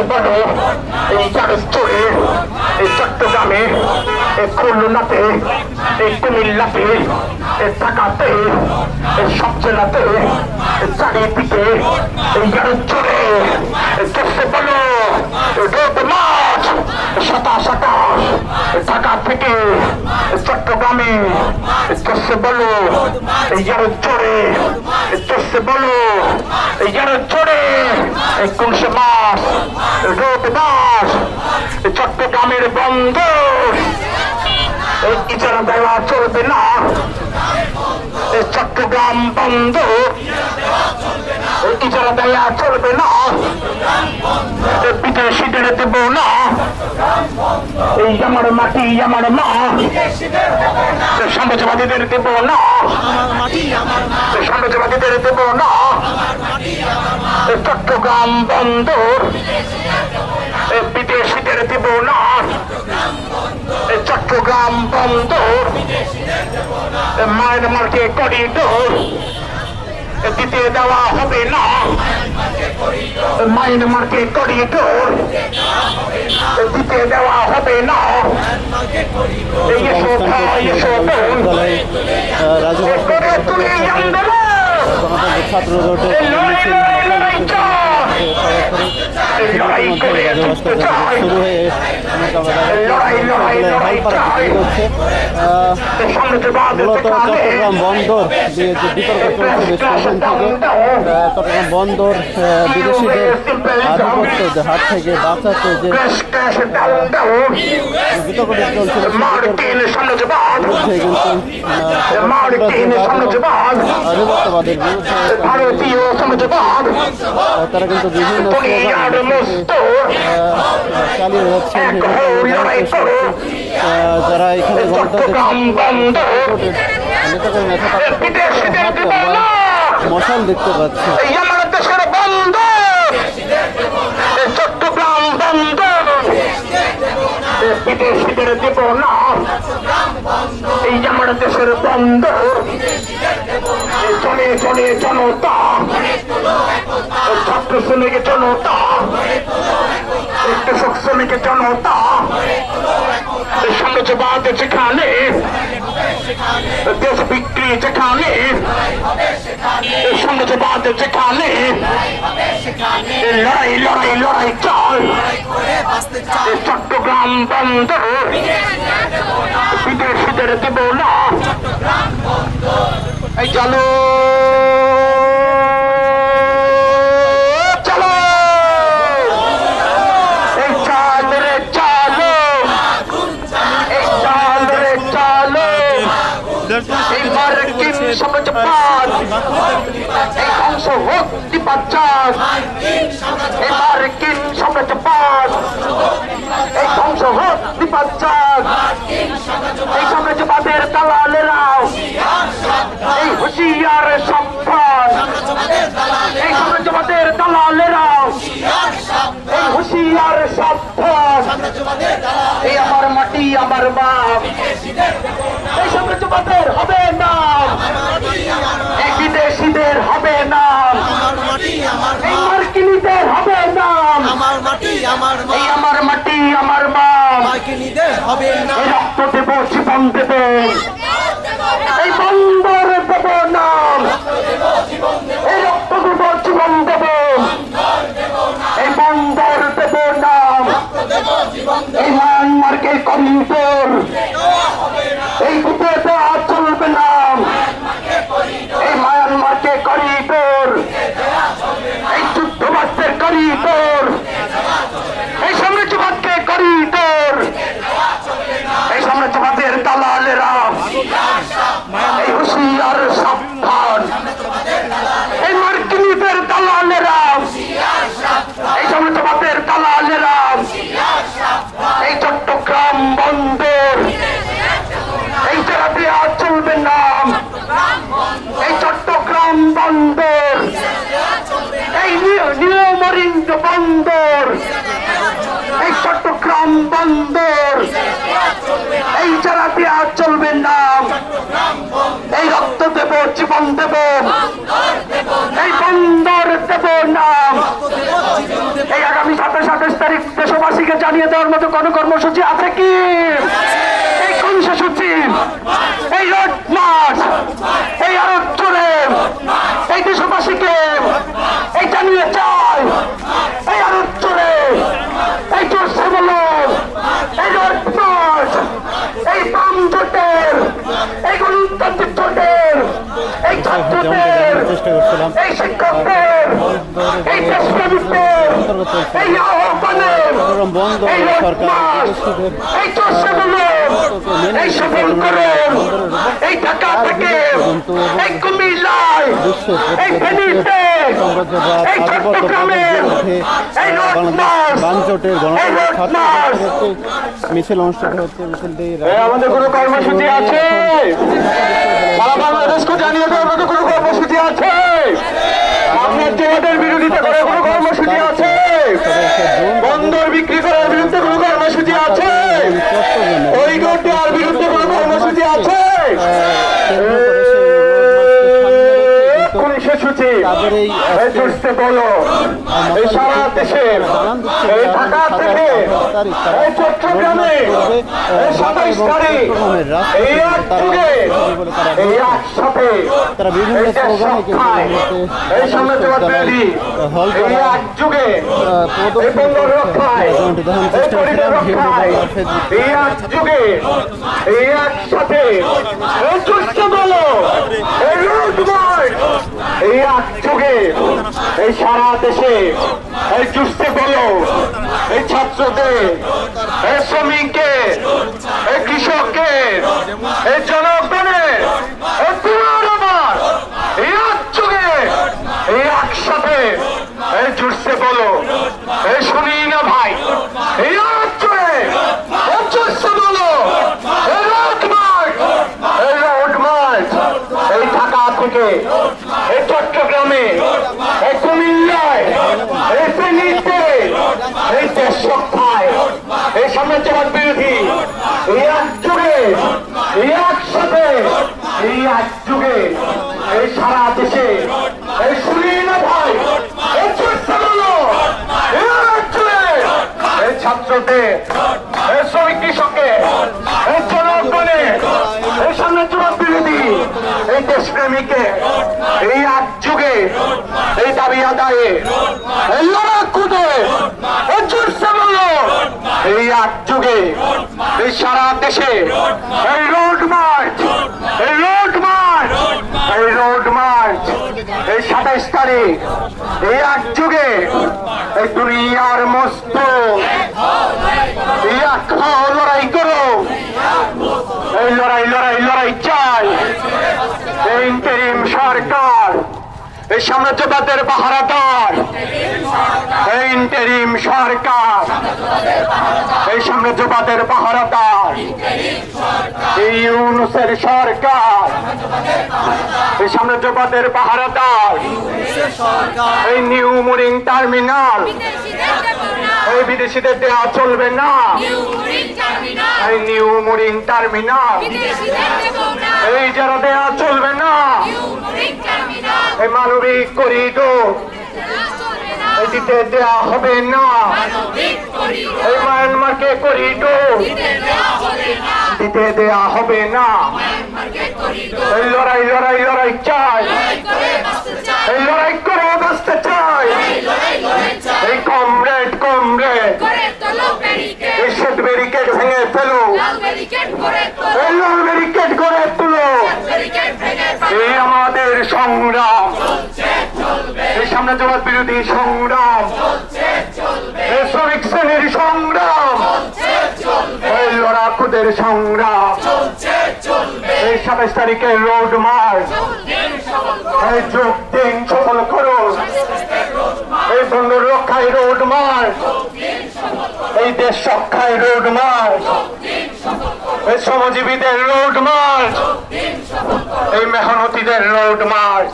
চলছে এই চারস্থরে এই চট্টগ্রামে, এই খুলনাতে, এই কুমিল্লাতে, এই ঢাকাতে, এই সব জেলাতে চারিদিকে, এই চড়ে চলছে বলো রোদ মাঠ সাতাশ আকাশ থেকে চট্টগ্রামে চলছে বলো, এই চড়ে চলছে বলো, এই চড়ে একুশে মাস রোদ মাস চট্টগ্রামের এই ইজারা চলবে না চট্টগ্রাম বন্ধ দেওয়া চলবে না। এই বিদেশিদের দেব না। এই আমার মাটি আমার মা। এই সাম্রাজ্যবাদীদের দেব না। এই সাম্রাজ্যবাদীদের দেব না। চট্টগ্রাম বন্দর। বিদেশিদের দেব না। চট্টগ্রাম বন্দর। মায়ানমারকে করিডোর। দিতে দেওয়া হবে না। মায়ানমারকে করিডোর দিতে দেওয়া হবে না। করে তুলে আন্দোলন ছাত্র জোটের শুরু মূলত চট্টগ্রাম বন্দর দিয়ে যে বিতর্ক চলছে বেশ কয়েকদিন থেকে চট্টগ্রাম বন্দর বিদেশিদের আধিপত্যের হাত থেকে বাঁচাতে যে বিতর্কটি বিরুদ্ধে কিন্তু ভারতীয় আহ, তারা কিন্তু বিভিন্ন চালিয়ে আহ, যারা এখানে মশাল দেখতে পাচ্ছে। চট্টগ্রাম বন্ধ বিদেশিদের দেব না এই আমার দেশের বন্ধ চলে চলে জনতা। ছাত্র শ্রমিক জনতা। কৃষক শ্রমিক জনতা। এই সাম্রাজ্যবাদ যেখানে দেশ বিক্রি যেখানে এই সাম্রাজ্যবাদ যেখানে। লড়াই লড়াই লড়াই চল। চট্টগ্রাম বন্দর বিদেশিদের দেব না। এই চাল রে চালো এই চাল রে চালো এই মার্কিন সমাজবাদ এই ধ্বংস হোক নিপাচার এই মার্কিন সমাজবাদ এই ধ্বংস হোক নিপাচার এই সমাজবাদের দালালেরাও এই হুশিয়ার সম্পদ। এই সমাজবাদের দালালেরাও এই হুশিয়ার সম্পদ। এই আমার মাটি, আমার বাপ। এই সাম্রাজ্যবাদের হবে না এই বিদেশিদের হবে না এই মার্কিনীদের হবে না আমার মাটি আমার মা এই আমার মাটি আমার বাপ মার্কিনীদের হবে না। রক্ত দেব, জীবন দেব। এই বন্দর দেব না এই রক্ত দেব, জীবন দেব। এই বন্দর দেব না এই মায়ানমারকে করিডোর এই বুকে খুশি আর সাবধান। এই মার্কিনীদের দালালেরা, এই জনতাবাদের দালালেরা, এই চট্টগ্রাম বন্দর, এই থেরাপি আর চলবে না, এই চট্টগ্রাম বন্দর, এই নিয়মরিন্দ বন্দর, এই চট্টগ্রাম বন্দর, এই থেরাপি আর চলবে নাম দেব এই বন্দর দেব নাম। এই আগামী সাতাশ আঠাশ তারিখ দেশবাসীকে জানিয়ে দেওয়ার মতো কোন কর্মসূচি আছে কি? এই কর্মসূচি এই রোড মার্চ এই আরও জোরে এই দেশবাসীকে এই জানিয়ে চায় সরকার রোডমার্চ, বিদেশিদের এই চর্চা বলুন এই সফল ঢাকা থেকে এই কুমিল্লায় এই ফেনীতে এই চট্টগ্রামের এই বাংলাদেশ রোডমার্চ, বানচোটের মিছিল অনুষ্ঠিত হচ্ছে মিছিলটি আমাদের কোনো কর্মসূচি আছে সারা বাংলাদেশকে জানিয়ে দেওয়ার মতো কোনো কর্মসূচি আছে আপনার জেলাদের বিরোধিতা করার কোনো কর্মসূচি আছে বন্দর বিক্রি করার বিরুদ্ধে কোনো কর্মসূচি আছে ওই গোটার বিরুদ্ধে কোনো কর্মসূচি আছে পুলিশের সূচি তাদের এই সারা দেশে এই ঢাকা থেকে এই চট্টগ্রামে সাতাইশ তারিখ এই এক এই একসাথে তারা বিভিন্ন স্লোগানে কিন্তু এই সামনে জবাব তৈরি হল এই করা এক যুগে এই বন্দর রক্ষায় এই এই এক এই একসাথে এই চুষতে এই রোড এই এক যুগে এই সারা দেশে এই চুষতে বলো এই ছাত্রদের এই শ্রমিকদের এই কৃষকদের এই জনগণের এই পুরান আমার এই এক যুগে এই একসাথে এই জুড়ছে বলো এই শুনি না ভাই এই এক যুগে এই জুড়ছে বলো এই রোড মার্চ এই রোড মার্চ এই ঢাকা থেকে এই চট্টগ্রামে এই কুমিল্লায় এই ফেনীতে এই দেশ এই সাম্রাজ্যবাদ বিরোধী, এই যুগে একসাথে এই যুগে, এই সারা দেশে এই শুনি না ভাই এই চর্চা বলো এই এক যুগে এই ছাত্রদের এই শ্রমিক কৃষকের এই জনগণের এই সাম্রাজ্যবাদ বিরোধী এই দেশপ্রেমীকে এই এক যুগে দাবি আদায়ে। এই লড়াকুদে এই এক যুগে এই সারা দেশে, এই রোড মার্চ, এই রোড মার্চ, এই রোড মার্চ, এই সাতাইশ তারিখ, এই এক যুগে এই দুনিয়ার মস্ত, এই এক লড়াই করো। এই লড়াই লড়াই লড়াই চাই এই ইন্টারিম সরকার এই সাম্রাজ্যবাদের পাহারাদার। এই ইন্টারিম সরকার। এই সাম্রাজ্যবাদের পাহারাদার। ইউনুসের সরকার। এই সাম্রাজ্যবাদের পাহারাদার। এই নিউ মুরিং টার্মিনাল। এই বিদেশিদের দেওয়া চলবে না। এই নিউ মুরিং টার্মিনাল। এই যারা দেওয়া চলবে না। মানবিক করিডোর এটিতে দেওয়া হবে না। এই মায়ানমারকে করিডোর দিতে দেওয়া হবে না। এই লড়াই লড়াই লড়াই চাই। এই লড়াই করে বাঁচতে চাই। এই কমরেড কমরেড এই সেট ব্যারিকেড। ভেঙে ফেলো এই লাল ব্যারিকেড করে তুলো এই আমাদের সংগ্রাম সাম্রাজ্যবাদ বিরোধী সংগ্রাম। এই শ্রমিক শ্রেণির সংগ্রাম। এই লড়াকুদের সংগ্রাম। এই সাতাশ তারিখের রোড মার্চ। এই যোগ দিন সফল করুন। এই বন্দর রক্ষায় রোড মার্চ। এই দেশ রক্ষায় রোড মার্চ। এই শ্রমজীবীদের রোড মার্চ এই মেহনতিদের রোড মার্চ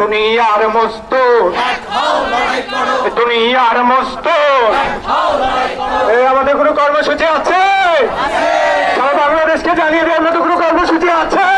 দুনিয়ার মজদুর। দুনিয়ার মজদুর। এই আমাদের কোনো কর্মসূচি আছে? সারা বাংলাদেশকে জানিয়ে দিয়ে আমাদের কোনো কর্মসূচি আছে?